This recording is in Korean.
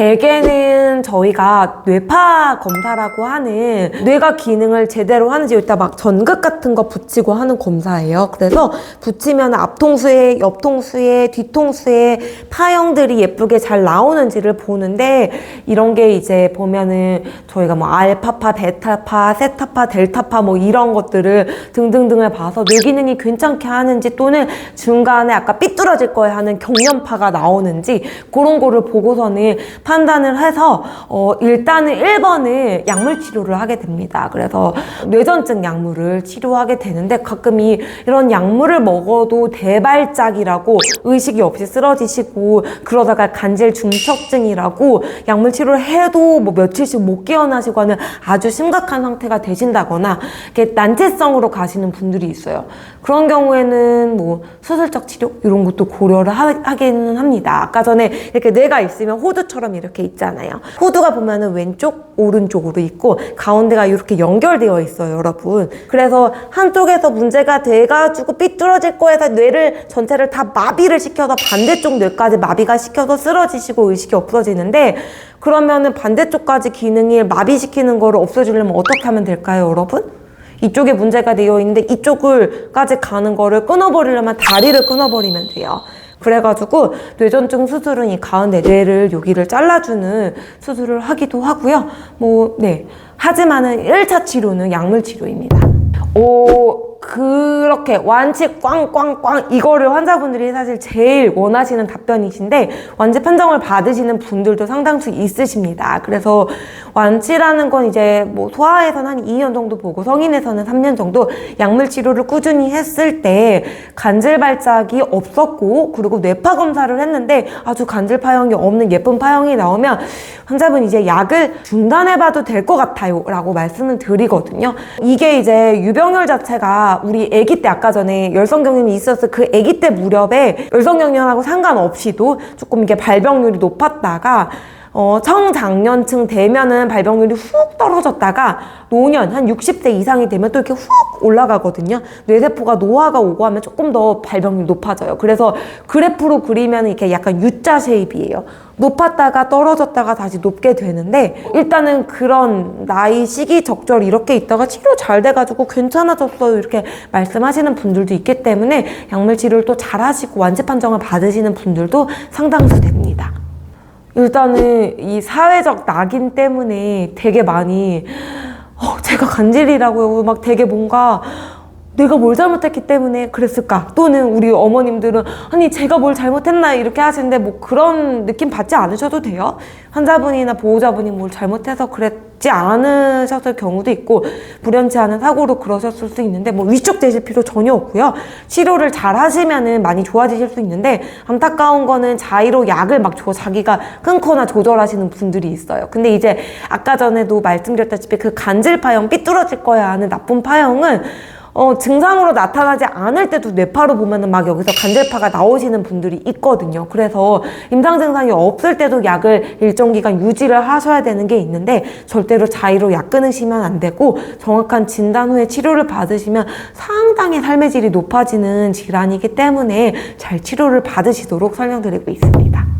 대개는 저희가 뇌파 검사라고 하는 뇌가 기능을 제대로 하는지 일단 막 전극 같은 거 붙이고 하는 검사예요. 그래서 붙이면 앞통수에, 옆통수에, 뒤통수에 파형들이 예쁘게 잘 나오는지를 보는데 이런 게 이제 보면은 저희가 뭐 알파파, 베타파, 세타파, 델타파 뭐 이런 것들을 등등등을 봐서 뇌 기능이 괜찮게 하는지 또는 중간에 아까 삐뚤어질 거에 하는 경련파가 나오는지 그런 거를 보고서는 판단을 해서 어 일단은 1번은 약물 치료를 하게 됩니다. 그래서 뇌전증 약물을 치료하게 되는데 가끔 이 이런 약물을 먹어도 대발작이라고 의식이 없이 쓰러지시고 그러다가 간질 중척증이라고 약물 치료를 해도 뭐 며칠씩 못 깨어나시고 하는 아주 심각한 상태가 되신다거나 이렇게 난치성으로 가시는 분들이 있어요. 그런 경우에는 뭐 수술적 치료 이런 것도 고려를 하, 하기는 합니다. 아까 전에 이렇게 뇌가 있으면 호두처럼 이렇게 있잖아요. 호두가 보면은 왼쪽, 오른쪽으로 있고 가운데가 이렇게 연결되어 있어요, 여러분. 그래서 한쪽에서 문제가 돼가지고 삐뚤어질 거에서 뇌를 전체를 다 마비를 시켜서 반대쪽 뇌까지 마비가 시켜서 쓰러지시고 의식이 없어지는데 그러면은 반대쪽까지 기능이 마비시키는 거를 없애주려면 어떻게 하면 될까요, 여러분? 이쪽에 문제가 되어 있는데 이쪽을까지 가는 거를 끊어버리려면 다리를 끊어버리면 돼요. 그래가지고 뇌전증 수술은 이 가운데 뇌를 여기를 잘라주는 수술을 하기도 하고요. 뭐, 네. 하지만은 1차 치료는 약물 치료입니다. 오, 그렇게 완치 꽝꽝꽝 이거를 환자분들이 사실 제일 원하시는 답변이신데 완치 판정을 받으시는 분들도 상당수 있으십니다. 그래서 완치라는 건 이제 뭐 소아에서는 한 2년 정도 보고 성인에서는 3년 정도 약물 치료를 꾸준히 했을 때 간질 발작이 없었고 그리고 뇌파 검사를 했는데 아주 간질 파형이 없는 예쁜 파형이 나오면 환자분 이제 약을 중단해 봐도 될 것 같아요 라고 말씀을 드리거든요. 이게 이제 유병률 자체가 우리 아기 때 아까 전에 열성 경련이 있었을 그 아기 때 무렵에 열성 경련하고 상관없이도 조금 이게 발병률이 높았다가 어, 청장년층 되면은 발병률이 훅 떨어졌다가 노년 한 60대 이상이 되면 또 이렇게 훅 올라가거든요. 뇌세포가 노화가 오고 하면 조금 더 발병률이 높아져요. 그래서 그래프로 그리면 이렇게 약간 U자 쉐입이에요. 높았다가 떨어졌다가 다시 높게 되는데 일단은 그런 나이 시기 적절 이렇게 있다가 치료 잘 돼가지고 괜찮아졌어요 이렇게 말씀하시는 분들도 있기 때문에 약물 치료를 또 잘 하시고 완치 판정을 받으시는 분들도 상당수 됩니다. 일단은 이 사회적 낙인 때문에 되게 많이 어, 제가 간질이라고요. 막 되게 뭔가 내가 뭘 잘못했기 때문에 그랬을까? 또는 우리 어머님들은 아니 제가 뭘 잘못했나 이렇게 하시는데 뭐 그런 느낌 받지 않으셔도 돼요. 환자분이나 보호자분이 뭘 잘못해서 그랬지 않으셨을 경우도 있고 불연치 않은 사고로 그러셨을 수 있는데 뭐 위축되실 필요 전혀 없고요. 치료를 잘 하시면은 많이 좋아지실 수 있는데 안타까운 거는 자의로 약을 막 줘 자기가 끊거나 조절하시는 분들이 있어요. 근데 이제 아까 전에도 말씀드렸다시피 그 간질 파형 삐뚤어질 거야 하는 나쁜 파형은 어, 증상으로 나타나지 않을 때도 뇌파로 보면은 막 여기서 간질파가 나오시는 분들이 있거든요. 그래서 임상 증상이 없을 때도 약을 일정 기간 유지를 하셔야 되는 게 있는데 절대로 자의로 약 끊으시면 안 되고 정확한 진단 후에 치료를 받으시면 상당히 삶의 질이 높아지는 질환이기 때문에 잘 치료를 받으시도록 설명드리고 있습니다.